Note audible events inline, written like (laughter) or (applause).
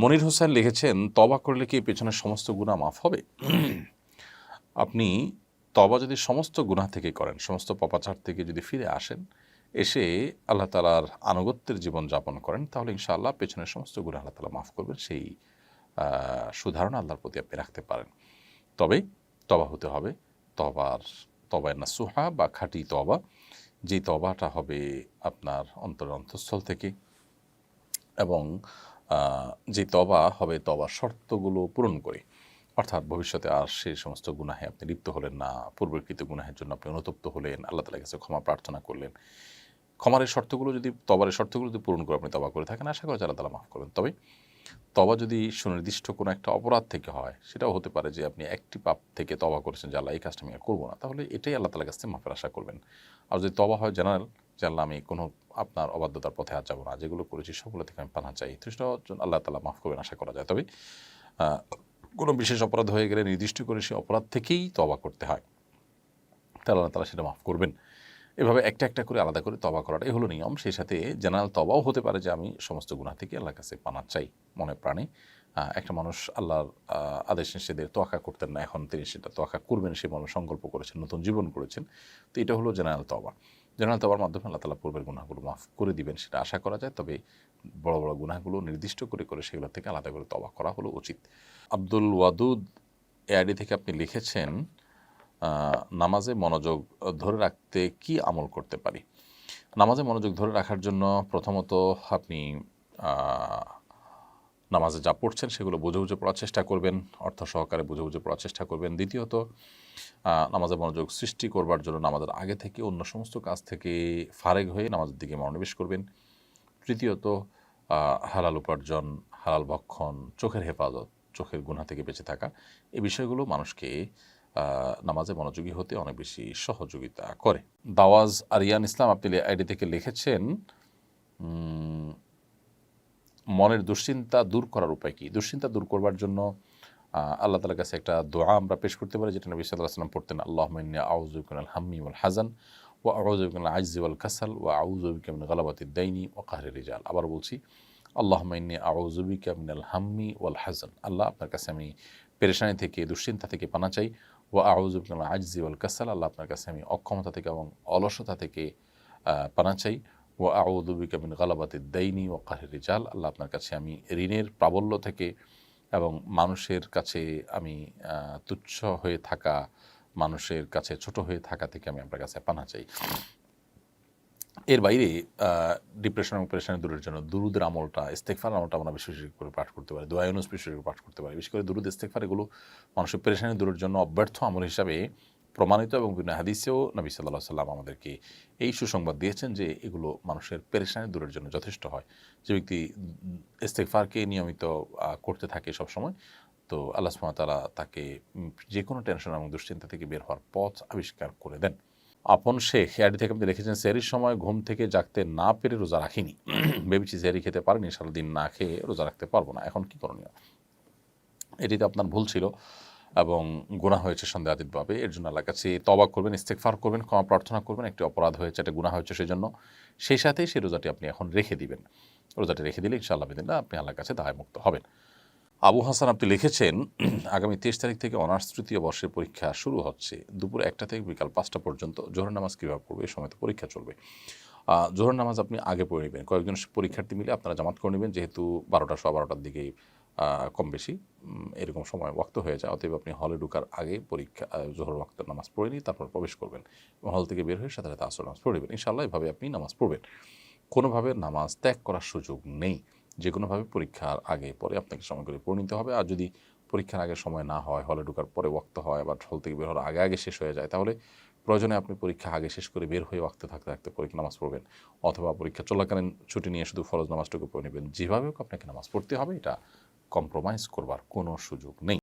মনির হোসেন লিখেছেন তবা করলে কি পেছনের সমস্ত গুণা মাফ হবে? আপনি তবা যদি সমস্ত গুনাহ থেকে করেন, সমস্ত পপাচার থেকে যদি ফিরে আসেন, এসে আল্লাহ তালার আনুগত্যের জীবন যাপন করেন, তাহলে ইনশাআল্লাহ পেছনের সমস্ত গুণা আল্লাহ তালা মাফ করবেন, সেই সুধারণা আল্লাহর প্রতি আপনি রাখতে পারেন। তবে তবা হতে হবে তবার তবায় না সুহা বা খাঁটি তবা যেই তবাটা হবে আপনার অন্তর অন্তঃস্থল থেকে এবং যে তবা হবে তবার শর্তগুলো পূরণ করে। অর্থাৎ ভবিষ্যতে আর সেই সমস্ত গুনাহে আপনি লিপ্ত হলেন না, পূর্বকৃত গুনাহের জন্য আপনি অনুতপ্ত হলেন, আল্লাহ তালার কাছে ক্ষমা প্রার্থনা করলেন। ক্ষমার শর্তগুলো যদি তবারের শর্তগুলো যদি পূরণ করে আপনি তবা করে থাকেন, আশা করি আল্লাহ তালা মাফ করবেন। তবে তবা যদি সুনির্দিষ্ট কোনো একটা অপরাধ থেকে হয়, সেটাও হতে পারে যে আপনি একটি পাপ থেকে তবা করেছেন যে, আল্লাহ, এই কাজটা আমি আর করব না। তাহলে এটাই আল্লাহ তালার কাছ থেকে মাফের আশা করবেন। আর যদি তবা হয় জেনারেল যে আল্লাহ আমি কোনো আপনার অবাধ্যতার পথে আর যাব না। যেগুলো করেছি সবগুলো থেকে আমি পানা চাই। তো আল্লাহ তালা মাফ করবেন, আশা করা যায়। তবে কোনো বিশেষ অপরাধ হয়ে গেলে নির্দিষ্ট করে সেই অপরাধ থেকেই তবা করতে হয়। তাহলে আল্লাহ তালা সেটা মাফ করবেন। এভাবে একটা একটা করে আলাদা করে তবা করাটাই হলো নিয়ম। সেই সাথে জেনারেল তবাও হতে পারে যে আমি সমস্ত গুণা থেকে আল্লাহর কাছে পানা চাই মনে প্রাণে। একটা মানুষ আল্লাহর আদেশ নিষেধের তোয়াক্কা করতেন না। এখন তিনি সেটা তোয়াক্কা করবেন, সে মানুষ সংকল্প করেছেন, নতুন জীবন করেছেন। তো এটা হলো জেনারেল তবা জেনারেল তবার মাধ্যমে আল্লাহ তালা পূর্বের গুণাগুলো মাফ করে দিবেন, সেটা আশা করা যায়। তবে বড় বড় গুণাগুলো নির্দিষ্ট করে করে সেগুলো থেকে আলাদা করে তবা করা হলো উচিত। আব্দুল ওয়াদুদ এআইডি থেকে আপনি লিখেছেন নামাজে মনোযোগ ধরে রাখতে কি আমল করতে পারি? নামাজে মনোযোগ ধরে রাখার জন্য প্রথমত আপনি নামাজে যা পড়ছেন সেগুলো বুঝে বুঝে পড়ার চেষ্টা করবেন, অর্থ সহকারে বুঝে বুঝে পড়ার চেষ্টা করবেন। দ্বিতীয়ত নামাজে মনোযোগ সৃষ্টি করবার জন্য নামাজের আগে থেকে অন্য সমস্ত কাজ থেকে ফারেক হয়ে নামাজের দিকে মনোনিবেশ করবেন। তৃতীয়ত হালাল উপার্জন, হালাল ভক্ষণ, চোখের হেফাজত, চোখের গুণা থেকে বেঁচে থাকা, এই বিষয়গুলো মানুষকে নামাজে মনোযোগী হতে অনেক বেশি সহযোগিতা করে। দাওয়াজ আরিয়ান ইসলাম, আপনি আইডি থেকে লিখেছেন মনের দুশ্চিন্তা দূর করার উপায় কি? দুশ্চিন্তা দূর করবার জন্য আল্লাহ তালার কাছে একটা দোয়া আমরা পেশ করতে পারি, যেটা নবী সাল্লাহ সাল্লাম পড়তেন আল্লাহ আউজুবিন হাম্মি ওয়াল হাজান ও আউজুবিন আইজি ওয়াল কাসাল ও আউজুবিন গালাবাতি দাইনি ও কাহরে রিজাল। আবার বলছি আল্লাহ মাইনি আউজুবিকা মিনাল হাম্মি ওয়াল হাজান আল্লাহ আপনার কাছে আমি পেরেশানি থেকে, দুশ্চিন্তা থেকে পানা চাই। ও আউজুবিন আইজি ওয়াল কাসাল, আল্লাহ আপনার কাছে আমি অক্ষমতা থেকে এবং অলসতা থেকে পানা চাই। ও আউদুবিকা মিন গালাবাতি দাইনি ও কাহের রিজাল, আল্লাহ আপনার কাছে আমি ঋণের প্রাবল্য থেকে এবং মানুষের কাছে আমি তুচ্ছ হয়ে থাকা, মানুষের কাছে ছোট হয়ে থাকা থেকে আমি আপনার কাছে পানা চাই। এর বাইরে ডিপ্রেশন এবং প্রেশান দূরের জন্য দুরুদের আমলটা ইস্তেকফার আমলটা আমরা বেশি বেশি করে পাঠ করতে পারি দোয়ায়নুস বেশি বেশি করে পাঠ করতে পারি। বিশেষ করে দুরুদ ইস্তেকফার এগুলো মানুষের পেরেশানি দূরের জন্য অব্যর্থ আমল হিসাবে প্রমাণিত এবং বিভিন্ন হাদিসেও নবী সাল্লাহ সাল্লাম আমাদেরকে এই সুসংবাদ দিয়েছেন যে এগুলো মানুষের পেরেশানি দূরের জন্য যথেষ্ট হয়। যে ব্যক্তি ইস্তেকফারকে নিয়মিত করতে থাকে সবসময়, তো আল্লাহ সুমতালা তাকে যে কোনো টেনশন এবং দুশ্চিন্তা থেকে বের হওয়ার পথ আবিষ্কার করে দেন। আপন শেখ হেয়ারি থেকে আপনি লিখেছেন সেরির সময় ঘুম থেকে জাগতে না পেরে রোজা রাখিনি। (clears throat) ভেবেছি সেরি খেতে পারিনি, সারাদিন না খেয়ে রোজা রাখতে পারব না, এখন কি করণীয়? এটিতে আপনার ভুল ছিল। এবং গুণা হয়েছে সন্দেহাতীতভাবে। এর জন্য আল্লাহর কাছে তবা করবেন ইস্তেকফার করবেন ক্ষমা প্রার্থনা করবেন। একটি অপরাধ হয়েছে একটা গুণা হয়েছে সেই জন্য সেই সাথে সেই রোজাটি আপনি এখন রেখে দিবেন। রোজাটি রেখে দিলে ইনশাআল্লাহ বিদিনা আপনি আল্লাহর কাছে দায় মুক্ত হবেন। আবু হাসান আপনি লিখেছেন আগামী তেইশ তারিখ থেকে অনার্স তৃতীয় বর্ষের পরীক্ষা শুরু হচ্ছে। দুপুর একটা থেকে বিকাল পাঁচটা পর্যন্ত জোহর নামাজ কীভাবে পড়বে এই সময় তো পরীক্ষা চলবে। জোহর নামাজ আপনি আগে পড়ে নেবেন। কয়েকজন পরীক্ষার্থী মিলে আপনারা জামাত করে নেবেন যেহেতু বারোটা সোয়া বারোটার দিকে আহ, কম বেশি এরকম সময় ওয়াক্ত হয়ে যায়। অতএব আপনি হলে ঢুকার আগে পরীক্ষা জোহর ওয়াক্ত নামাজ পড়ে নিয়ে তারপর প্রবেশ করবেন এবং হল থেকে বের হয়ে সাথে সাথে আসর নামাজ পড়ে নেবেন। ইনশাআল্লাহ এভাবে আপনি নামাজ পড়বেন। কোনোভাবে নামাজ ত্যাগ করার সুযোগ নেই। যে কোনোভাবে পরীক্ষার আগে পরে আপনাকে সময় করে পড়ে নিতে হবে। আর যদি পরীক্ষার আগে সময় না হয়, হলে ঢুকার পরে ওয়াক্ত হয় বা হল থেকে বের হওয়ার আগে আগে শেষ হয়ে যায়, তাহলে প্রয়োজনে আপনি পরীক্ষা আগে শেষ করে বের হয়ে ওয়াক্তে থাকতে থাকতে পরীক্ষা নামাজ পড়বেন। অথবা পরীক্ষা চলাকালীন ছুটি নিয়ে শুধু ফরজ নামাজটুকু পড়ে নেবেন। যেভাবে হোক আপনাকে নামাজ পড়তে হবে। এটা কম্প্রোমাইজ করবার কোনো সুযোগ নেই।